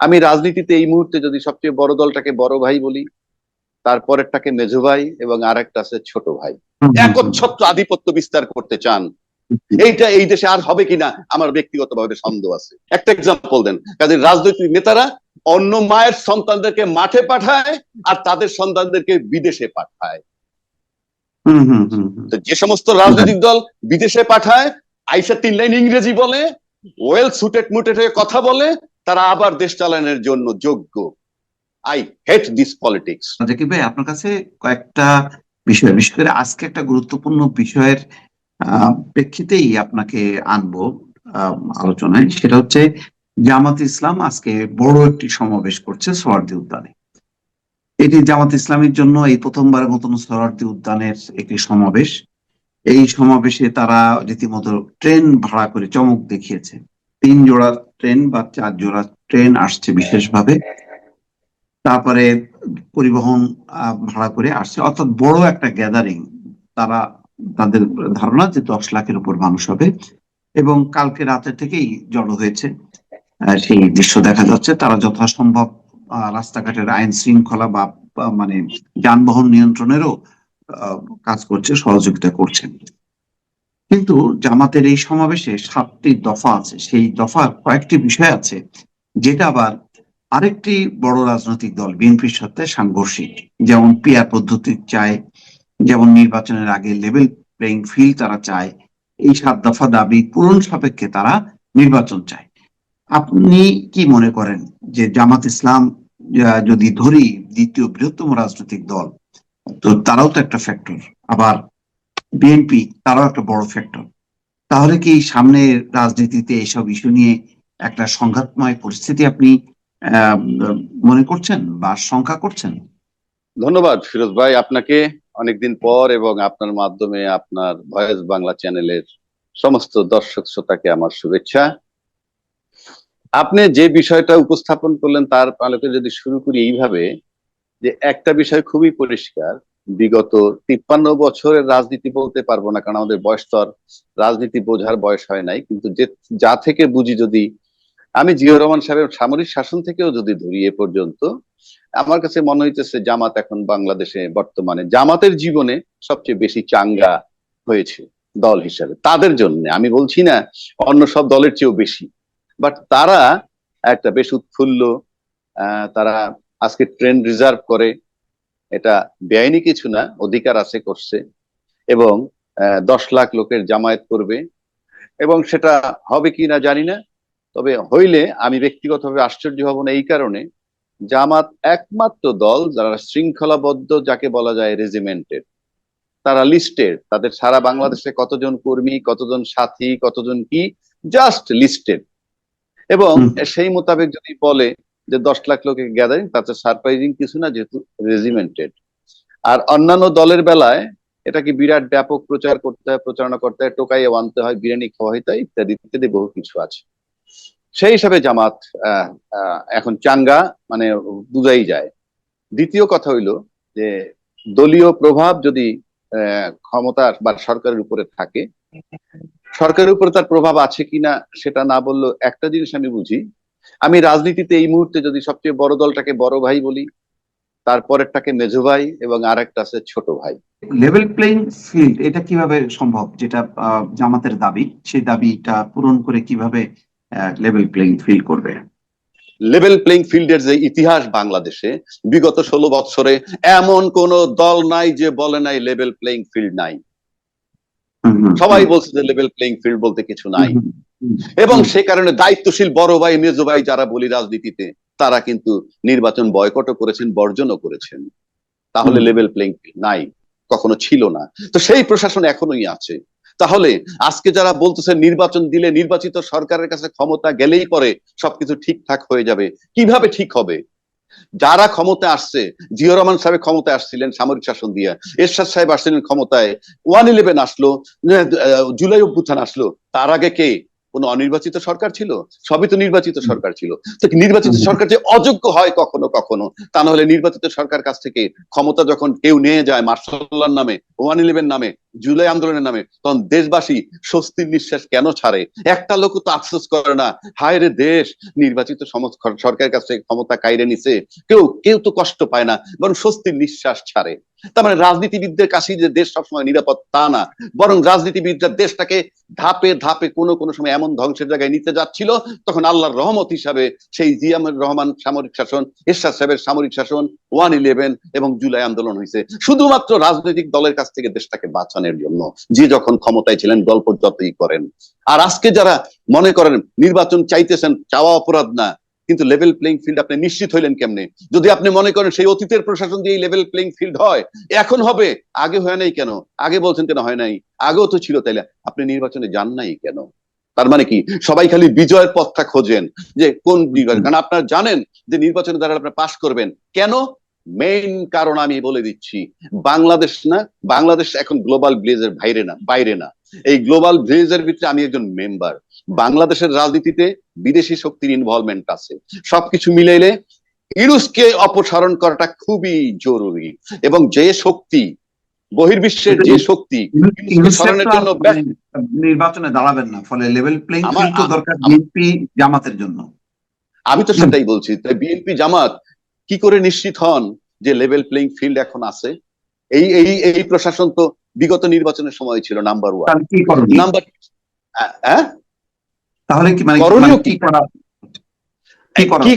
আমি রাজনীতিতে এই মুহূর্তে যদি সবচেয়ে বড় দলটাকে বড় ভাই বলি তারপরেরটাকে মেজো ভাই এবং আরেকটা আছে ছোট ভাই। একচ্ছত্র আধিপত্য বিস্তার করতে চান এইটা এই দেশে আর হবে কিনা আমার ব্যক্তিগতভাবে সন্দেহ আছে। একটা এক্সাম্পল দেন কাজে রাজনৈতিক নেতারা অন্য মায়ের সন্তানদেরকে মাঠে পাঠায় আর তাদের সন্তানদেরকে বিদেশে পাঠায়। হুম হুম হুম হুম। তো যে সমস্ত রাজনৈতিক দল বিদেশে পাঠায় আইসা তিন লাইন ইংরেজি বলে ওয়েল সুটেড মুটেড হয়ে কথা বলে তারা আবার দেশ চালানোর জন্য যোগ্য। I hate this politics Zakir ভাই, আপনার কাছে কয়েকটা বিষয়, বিশেষ করে আজকে একটা গুরুত্বপূর্ণ বিষয়ের প্রেক্ষিতেই আপনাকে আনব আলোচনায়। সেটা হচ্ছে জামাত ইসলাম আজকে বড় একটি সমাবেশ করছে সোয়ার্দি উদ্যানে। এটি জামাত ইসলামের জন্য এই প্রথমবারের মতন সোয়ার্দি উদ্যানের একটি সমাবেশ। এই সমাবেশে তারা রীতিমতো ট্রেন ভাড়া করে চমক দেখিয়েছে। তিন জোড়া ট্রেন বা চার জোড়া ট্রেন আসছে বিশেষভাবে। তারপরে পরিবহন ভাড়া করে আসছে। অর্থাৎ বড় একটা গ্যাদারিং তারা তাদের ধারণা যে দশ লাখের উপর মানুষ হবে। এবং কালকে রাতে থেকেই জড়ো হয়েছে সেই দৃশ্য দেখা যাচ্ছে। তারা যথাসম্ভব রাস্তাঘাটের আইন শৃঙ্খলা বা মানে যানবাহন নিয়ন্ত্রণেরও কাজ করছে, সহযোগিতা করছেন। কিন্তু জামাতের এই সমাবেশে সাতটি দফা আছে। সেই দফার কয়েকটি বিষয় আছে, যেটা আবার আরেকটি বড় রাজনৈতিক দল বিএনপির সাথে সাংঘর্ষিক। যেমন পিয়ার পদ্ধতি চায়, যেমন নির্বাচনের আগে লেভেল প্লেইং ফিল্ড তারা চায়, এই সাত দফা দাবি পূরণ সাপেক্ষে তারা নির্বাচন চায়। আপনি কি মনে করেন যে জামাত ইসলাম যদি ধরি দ্বিতীয় বৃহত্তম রাজনৈতিক দল, তো তারাও তো একটা ফ্যাক্টর আবার বিএনপি তারাও একটা বড় ফ্যাক্টর তাহলে কি সামনে রাজনীতিতে এইসব ইস্যু নিয়ে একটা সংঘাতময় পরিস্থিতি আপনি মনে করছেন বা শঙ্কা করছেন? ধন্যবাদ ফিরোজ ভাই, আপনাকে অনেকদিন পর এবং আপনার মাধ্যমে আপনার ভয়েস বাংলা চ্যানেলের সমস্ত দর্শক শ্রোতাকে আমার শুভেচ্ছা। আপনি যে বিষয়টা উপস্থাপন করলেন তার আলোকে যদি শুরু করি এইভাবে, যে একটা বিষয় খুবই পরিষ্কার বিগত তিপ্পান্ন বছরের রাজনীতি বলতে পারব না, কারণ আমাদের বয়স তো আর রাজনীতি বোঝার বয়স হয় নাই। কিন্তু যে, যা থেকে বুঝি যদি, আমি জিয়র রহমান সাহেবের সামরিক শাসন থেকেও যদি ধরি এ পর্যন্ত, আমার কাছে মনে হইতেছে জামাত এখন বাংলাদেশে বর্তমানে, জামাতের জীবনে সবচেয়ে বেশি চাঙ্গা হয়েছে দল হিসাবে, তাদের জন্য। আমি বলছি না অন্য সব দলের চেয়েও বেশি বাট তারা একটা বেশ উৎফুল্ল তারা আজকে ট্রেন রিজার্ভ করে এটা বেআইনি কিছু না অধিকার আছে করছে এবং দশ লাখ লোকের জামায়াত করবে এবং সেটা হবে কি না জানি না। তবে হইলে আমি ব্যক্তিগতভাবে আশ্চর্য হব না এই কারণে জামাত একমাত্র দল যারা শৃঙ্খলাবদ্ধ যাকে বলা যায় রেজিমেন্টের তারা লিস্টেড তাদের সারা বাংলাদেশে কতজন কর্মী কতজন সাথী কতজন কি জাস্ট লিস্টেড এবং সেই মোতাবেক যদি বলে যে দশ লাখ লোকের গ্যাদারিং তাতে সারপ্রাইজিং কিছু না, যেহেতু রেজিমেন্টেড আর অন্যান্য দলের বেলায় এটাকে বিরাট ব্যাপক প্রচার করতে হয়, প্রচারণা করতে হয়, টোকাইয়ে আনতে হয়, বিরিয়ানি খাওয়া হইতে হয় ইত্যাদি ইত্যাদি বহু কিছু আছে। সেই হিসাবে জামাত এখন চাঙ্গা মানে বুঝাই যায়। দ্বিতীয় কথা হইল যে দলীয় প্রভাব যদি ক্ষমতার বা সরকারের উপরে থাকে, সরকারের উপরে তার প্রভাব আছে কিনা সেটা না বললেও একটা জিনিস আমি বুঝি আমি রাজনীতিতে এই মুহূর্তে যদি সবচেয়ে বড় দলটাকে বড় ভাই বলি তারপরেরটাকে মেজো ভাই এবং আরেকটা আছে ছোট ভাই। লেভেল প্লেইং ফিল্ড এটা কীভাবে সম্ভব? যেটা জামাতের দাবি সেই দাবিটা পূরণ করে কীভাবে লেভেল প্লেইং ফিল্ড করবে? লেভেল প্লেইং ফিল্ডের যে ইতিহাস বাংলাদেশে বিগত ষোলো বছরে এমন কোন দল নাই যে বলে নাই লেভেল প্লেইং ফিল্ড নাই। সবাই বলছে যে লেভেল প্লেইং ফিল্ড বলতে কিছু নাই। এবং সে কারণে দায়িত্বশীল বড় ভাই মেজো ভাই যারা বলি রাজনীতিতে তারা কিন্তু নির্বাচন বয়কটও করেছেন বর্জনও করেছেন। তাহলে। লেভেল প্লেইং ফিল্ড নাই কখনো ছিল না। তো সেই প্রশাসন এখনোই আছে। তাহলে আজকে যারা বলতেছে নির্বাচন দিলে নির্বাচিত সরকারের কাছে ক্ষমতা গেলেই পরে সবকিছু ঠিকঠাক হয়ে যাবে কীভাবে ঠিক হবে? যারা ক্ষমতায় আসছে, জিয়া রহমান সাহেব ক্ষমতায় আসছিলেন সামরিক শাসন দিয়ে, এরশাদ সাহেব আসছিলেন ক্ষমতায়, ওয়ান ইলেভেন আসলো জুলাই অভ্যুত্থান আসলো, তার আগে কে? কোন অনির্বাচিত সরকার ছিল? সবই তো নির্বাচিত সরকার ছিল। তো নির্বাচিত সরকার যে অযোগ্য হয় কখনো কখনো তা না হলে নির্বাচিত সরকার কাছ থেকে ক্ষমতা যখন কেউ নিয়ে যায় মার্শাল্লার নামে ওয়ান ইলেভেন নামে জুলাই আন্দোলনের নামে তখন দেশবাসী স্বস্তির নিঃশ্বাস কেন ছাড়ে? একটা লোক তো আফসোস করে না। হায় রে দেশ নির্বাচিত সমস্ত সরকারের কাছ থেকে ক্ষমতা কাইরে নিছে। কেউ কেউ তো কষ্ট পায় না বরং স্বস্তির নিঃশ্বাস ছাড়ে। তার মানে রাজনীতিবিদদের কাছে যে দেশ সবসময় নিরাপদ, তা না। বরং রাজনীতিবিদরা দেশটাকে ধাপে ধাপে কোনো কোনো সময় এমন ধ্বংসের জায়গায় নিতে যাচ্ছিল, তখন আল্লাহর রহমত হিসাবে সেই জিয়ামুর রহমান সামরিক শাসন, এরশাদ সাহেবের সামরিক শাসন, ওয়ান ইলেভেন এবং জুলাই আন্দোলন হয়েছে। শুধুমাত্র রাজনৈতিক দলের কাছ থেকে দেশটাকে বাঁচানোর জন্য, যে যখন ক্ষমতায় ছিলেন গল্প যতই করেন। আর আজকে যারা মনে করেন নির্বাচন চাইতেছেন, চাওয়া অপরাধ না কিন্তু লেভেল প্লেইং ফিল্ড আপনি নিশ্চিত হইলেন কেমনে? যদি আপনি মনে করেন সেই অতীতের প্রশাসন দিয়ে লেভেল প্লেইং ফিল্ড হয়, এখন হবে, আগে হয় নাই কেন? আগে বলছেন কেন হয় নাই? আগেও তো ছিল, তাইলে আপনি নির্বাচনে যান নাই কেন? তার মানে কি? সবাই খালি বিজয়ের পথটা খোঁজেন, যে কোন নির্বাচন। কারণ আপনারা জানেন যে নির্বাচনের দ্বারা আপনারা পাশ করবেন। কেন? মেইন কারণ আমি বলে দিচ্ছি, বাংলাদেশ না, বাংলাদেশ এখন গ্লোবাল ভিলেজের বাইরে না বাইরে না। এই গ্লোবাল ভিলেজের ভিতরে আমি একজন মেম্বার। বাংলাদেশের রাজনীতিতে বিদেশি শক্তির ইনভলভমেন্ট আছে। সবকিছু মিলাইলে ইরুসকে অপসারণ করাটা খুবই জরুরি। এবং যে শক্তি বহির্বিশ্বের যে শক্তি নির্বাচনে দাঁড়াবেন না ফলে লেভেল প্লেইং ফিল্ড তো দরকার বিএনপি জামাতের জন্য। আমি তো সেটাই বলছি তাই বিএনপি জামাত কি করে নিশ্চিত হন যে লেভেল প্লেইং ফিল্ড এখন আছে? এই এই এই প্রশাসন তো বিগত নির্বাচনের সময় ছিল নাম্বার ওয়ান নাম্বার হ্যাঁ তাহলে কি মানে করণীয় কি কি? করা কি করা কি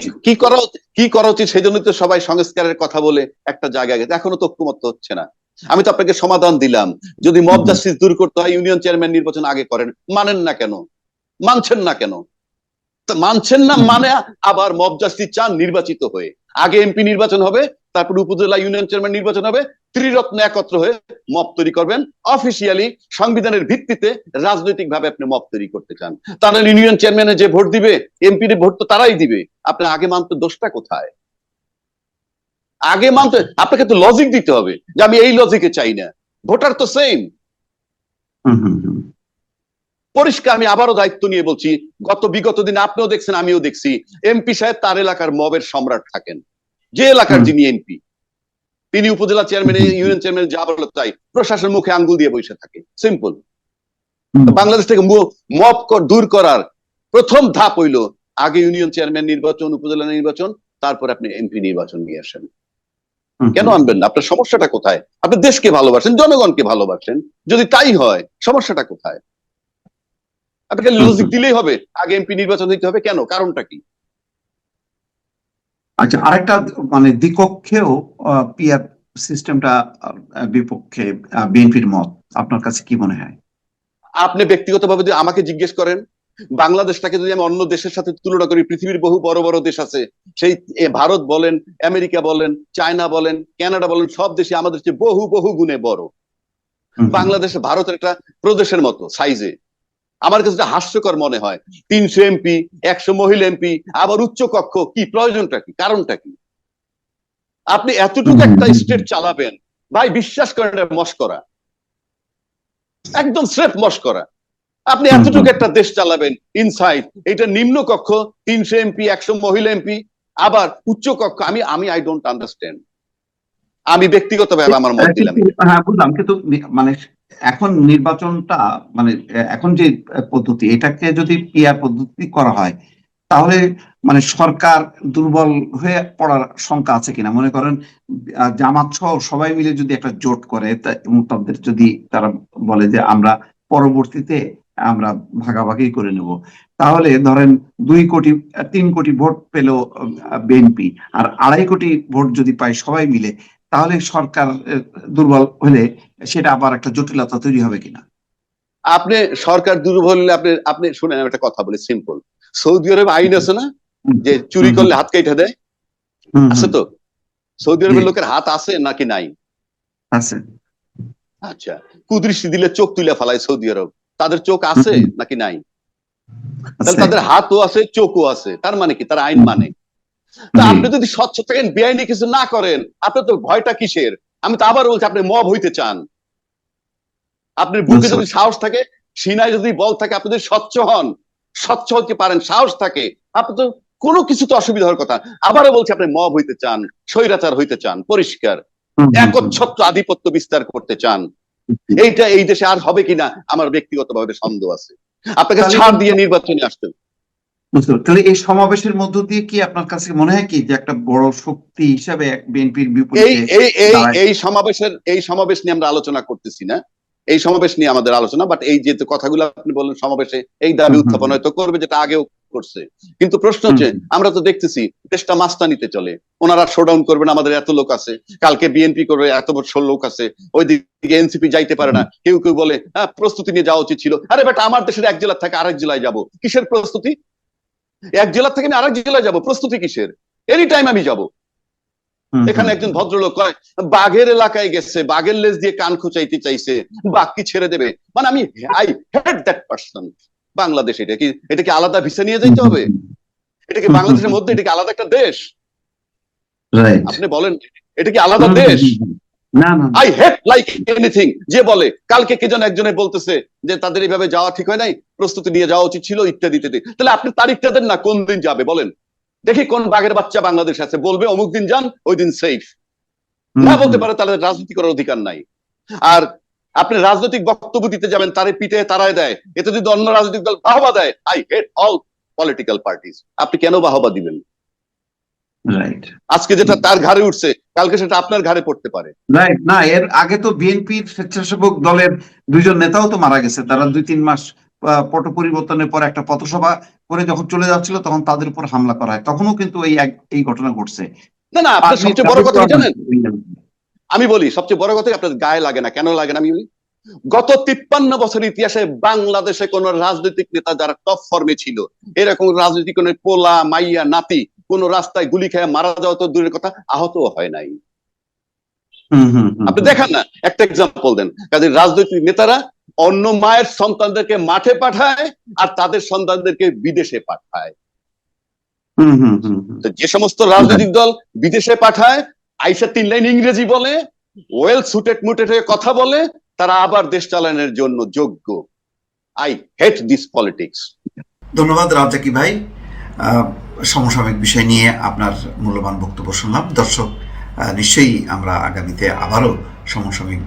উচিত? করা সেই জন্য তো সবাই সংস্কারের কথা বলে একটা জায়গায় গেছে। এখনও তো ঐক্যমত্য হচ্ছে না। আমি তো আপনাকে সমাধান দিলাম। যদি মব। জাস্টিস দূর করতে হয় ইউনিয়ন চেয়ারম্যান নির্বাচন আগে করেন। মানেন না কেন? মানছেন না কেন? তা মানছেন না মানে আবার মব জাস্টিস চান নির্বাচিত হয়ে। আগে এমপি নির্বাচন হবে তারপর উপজেলা ইউনিয়ন চেয়ারম্যান নির্বাচন হবে। ত্রিরত্ন একত্র হয়ে মব তৈরি করবেন। অফিসিয়ালি সংবিধানের ভিত্তিতে রাজনৈতিক ভাবে আপনি মব তৈরি করতে চান। তাহলে ইউনিয়ন চেয়ারম্যানে যে ভোট দিবে এমপির ভোট তো তারাই দিবে। আপনি আগে মানতে দোষটা কোথায়? আগে মানতে আপনাকে তো লজিক দিতে হবে যে আমি এই লজিকে চাই না। ভোটার তো সেম। পরিষ্কার আমি আবারও দায়িত্ব নিয়ে বলছি গত বিগত দিনে আপনিও দেখছেন আমিও দেখছি। এমপি সাহেব তার এলাকার মবের সম্রাট থাকেন। যে এলাকার যিনি এমপি তিনি উপজেলা চেয়ারম্যান ইউনিয়ন চেয়ারম্যান যা বলে তাই প্রশাসন মুখে আঙ্গুল দিয়ে বসে থাকে। সিম্পল বাংলাদেশ থেকে ম- মব কর- দূর করার প্রথম ধাপ হইল আগে ইউনিয়ন চেয়ারম্যান নির্বাচন উপজেলা নির্বাচন তারপর আপনি এমপি নির্বাচন নিয়ে আসেন। কেন আনবেন না? আপনার সমস্যাটা কোথায়? আপনি দেশকে ভালোবাসেন জনগণকে ভালোবাসেন। যদি তাই হয় সমস্যাটা কোথায়? আপনাকে লজিক দিলেই হবে আগে এমপি নির্বাচন দিতে হবে। কেন? কারণটা কি? আচ্ছা আরেকটা মানে দ্বিকক্ষেও পিআর সিস্টেমটা বিপক্ষে বিএনপির মত আপনার কাছে কি মনে হয়? আপনি ব্যক্তিগতভাবে যদি আমাকে জিজ্ঞেস করেন বাংলাদেশটাকে যদি আমি অন্য দেশের সাথে তুলনা করি পৃথিবীর বহু বড় বড় দেশ আছে সেই ভারত বলেন আমেরিকা বলেন চায়না বলেন কানাডা বলেন সব দেশে আমাদের চেয়ে বহু বহু গুণে বড়। বাংলাদেশ ভারতের একটা প্রদেশের মতো সাইজে আমার কাছে হাস্যকর মনে হয় তিনশো এমপি একশো মহিলা এমপি আবার উচ্চ কক্ষ কি প্রয়োজনটা কি? কারণটা কি? আপনি এতটুকু একটা স্টেট চালাবেন ভাই বিশ্বাস করেন মস্করা। একদম স্রেফ মস্করা। আপনি এতটুকু একটা দেশ চালাবেন ইনসাইড এটা নিম্ন কক্ষ তিনশো এমপি একশো মহিলা এমপি আবার উচ্চ কক্ষ আমি আমি আই ডোন্ট আন্ডারস্ট্যান্ড আমি ব্যক্তিগতভাবে আমার মত দিলাম। হ্যাঁ বুঝলাম কিন্তু মানে এখন নির্বাচনটা মানে এখন যে পদ্ধতি, এটাকে যদি পিআর পদ্ধতি করা হয়, তাহলে মানে সরকার দুর্বল হয়ে পড়ার শঙ্কা আছে কিনা? মনে করেন জামাত সহ সবাই মিলে যদি একটা জোট করে তাদের যদি তারা বলে যে আমরা পরবর্তীতে আমরা ভাগাভাগি করে নেব, তাহলে ধরেন দুই কোটি, তিন কোটি ভোট পেল বিএনপি, আর আড়াই কোটি ভোট যদি পায় সবাই মিলে তাহলে সরকার দুর্বল হলে সেটা আবার একটা জটিলতা তৈরি হবে কিনা? আপনি সরকার দুর্বল হলে আপনি আপনি শুনেন একটা কথা বলি সিম্পল সৌদি আরবে আইন আছে না? যে চুরি করলে হাত কেটে দেয়? আছে তো? সৌদি আরবের লোকের হাত আছে নাকি নাই? আছে। আচ্ছা। কুদৃষ্টি দিলে চোখ তুলে ফেলায় সৌদি আরব। তাদের চোখ আছে। নাকি নাই? তাহলে তাদের হাতও আছে চোখও আছে। তার মানে কি? তারা আইন মানে। তা আপনি যদি স্বচ্ছ থাকেন বেআইনি কিছু না করেন আপনার তো ভয়টা কিসের? আমি তো আবার বলছি আপনি মব হইতে চান। আপনার বুকে যদি সাহস থাকে সিনায় যদি বল থাকে আপনি যদি স্বচ্ছ হন স্বচ্ছ হতে পারেন সাহস থাকে আপনি তো কোনো কিছু তো অসুবিধা হওয়ার কথা। আবারও বলছি আপনি মব হইতে চান স্বৈরাচার হইতে চান পরিষ্কার। একচ্ছত্র আধিপত্য বিস্তার করতে চান। এইটা এই দেশে আর হবে কিনা আমার ব্যক্তিগতভাবে সন্দেহ আছে। আপনাকে ছাড় দিয়ে নির্বাচনে আসতেন বুঝতে তাহলে এই সমাবেশের মধ্য দিয়ে কি আপনার কাছে মনে হয় কি যে একটা বড় শক্তি হিসাবে বিএনপির বিপরীতে এই এই এই সমাবেশের এই সমাবেশ নিয়ে আমরা আলোচনা করতেছি না। এই সমাবেশ নিয়ে আমাদের আলোচনা বাট এই যে কথাগুলো আপনি বললেন সমাবেশে এই দাবি উত্থাপন হয়তো করবে যেটা আগেও করছে। কিন্তু প্রশ্ন হচ্ছে আমরা তো দেখতেছি দেশটা মাস্তানিতে চলে। ওনারা শোডাউন করবেন আমাদের এত লোক আছে। কালকে বিএনপি করবে এত বছর লোক আছে। ওই দিকে এনসিপি যাইতে পারে না। কেউ কেউ বলে হ্যাঁ প্রস্তুতি নিয়ে যাওয়া উচিত ছিল। আরে বেটা আমার দেশের এক জেলার থেকে আরেক জেলায় যাব। কিসের প্রস্তুতি? এক জেলা থেকে আমি আরেক জেলায় যাব প্রস্তুতি কিসের? এনি টাইম আমি যাব। এখানে একজন ভদ্রলোক কয় বাঘের এলাকায় গেছে বাঘের লেজ দিয়ে কান খুচাইতে চাইছে বাঘ কি ছেড়ে দেবে? মানে আমি I hate that person Bangladesh এটা কি এটা কি আলাদা ভিসা নিয়ে যাইতে হবে? এটা কি বাংলাদেশের মধ্যে এটা কি আলাদা একটা দেশ? আপনি বলেন এটা কি আলাদা দেশ। আই হেট লাইক এনিথিং যে বলে কালকে কে যেন একজনে বলতেছে যে তাদের এইভাবে যাওয়া ঠিক হয় নাই প্রস্তুতি নিয়ে যাওয়া উচিত ছিল ইত্যাদি ইত্যাদি। তাহলে আপনি তারিখটা দেন না কোন দিন যাবে বলেন। দেখি কোন বাঘের বাচ্চা বাংলাদেশ আছে বলবে অমুক দিন যান ওই দিন সেফ না বলতে পারে তাহলে রাজনীতি করার অধিকার নাই। আর আপনি রাজনৈতিক বক্তব্য দিতে যাবেন তারে পিঠে তারায় দেয়। এতে যদি অন্য রাজনৈতিক দল বাহবা দেয় I hate all political parties আপনি কেন বাহবা দিবেন? আজকে যেটা তার ঘাড়ে উঠছে কালকে সেটা আপনার ঘাড়ে পড়তে পারে। রাইট না এর আগে তো বিএনপির স্বেচ্ছাসেবক দলের দুইজন নেতাও তো মারা গেছে। তারা দুই তিন মাস পট পরিবর্তনের পর একটা পথসভা করে যখন চলে যাচ্ছিল তখন তাদের উপর হামলা করা হয়। তখনও কিন্তু এই এই ঘটনা ঘটছে। না না আপনার সবচেয়ে বড় কথা জানেন? জানেন। আমি বলি সবচেয়ে বড় কথা আপনার গায়ে লাগে না কেন লাগে না আমি বলি? গত তিপ্পান্ন বছর ইতিহাসে বাংলাদেশে কোন রাজনৈতিক নেতা যারা টপ ফর্মে ছিল এরকম রাজনৈতিক কোন পোলা মাইয়া নাতি কোন রাস্তায় গুলি খেয়ে মারা যাওয়া তো দূরের কথা আহত হয় নাই। আপনি দেখান না একটা এক্সাম্পল দেন। কাজে রাজনৈতিক নেতারা অন্য মায়ের সন্তানদেরকে মাঠে পাঠায় আর তাদের সন্তানদেরকে বিদেশে পাঠায়। যে সমস্ত রাজনৈতিক দল বিদেশে পাঠায় আইসা তিন লাইন ইংরেজি বলে ওয়েল সুটেড মুটেড হয়ে কথা বলে তারা আবার দেশ চালানোর জন্য যোগ্য। I hate this politics. ধন্যবাদ রাজাকি ভাই। আহ, সমসাময়িক বিষয় নিয়ে আপনার মূল্যবান বক্তব্য শুনলাম। দর্শক নিশ্চয়ই আমরা আগামীতে আবারও সমসাময়িক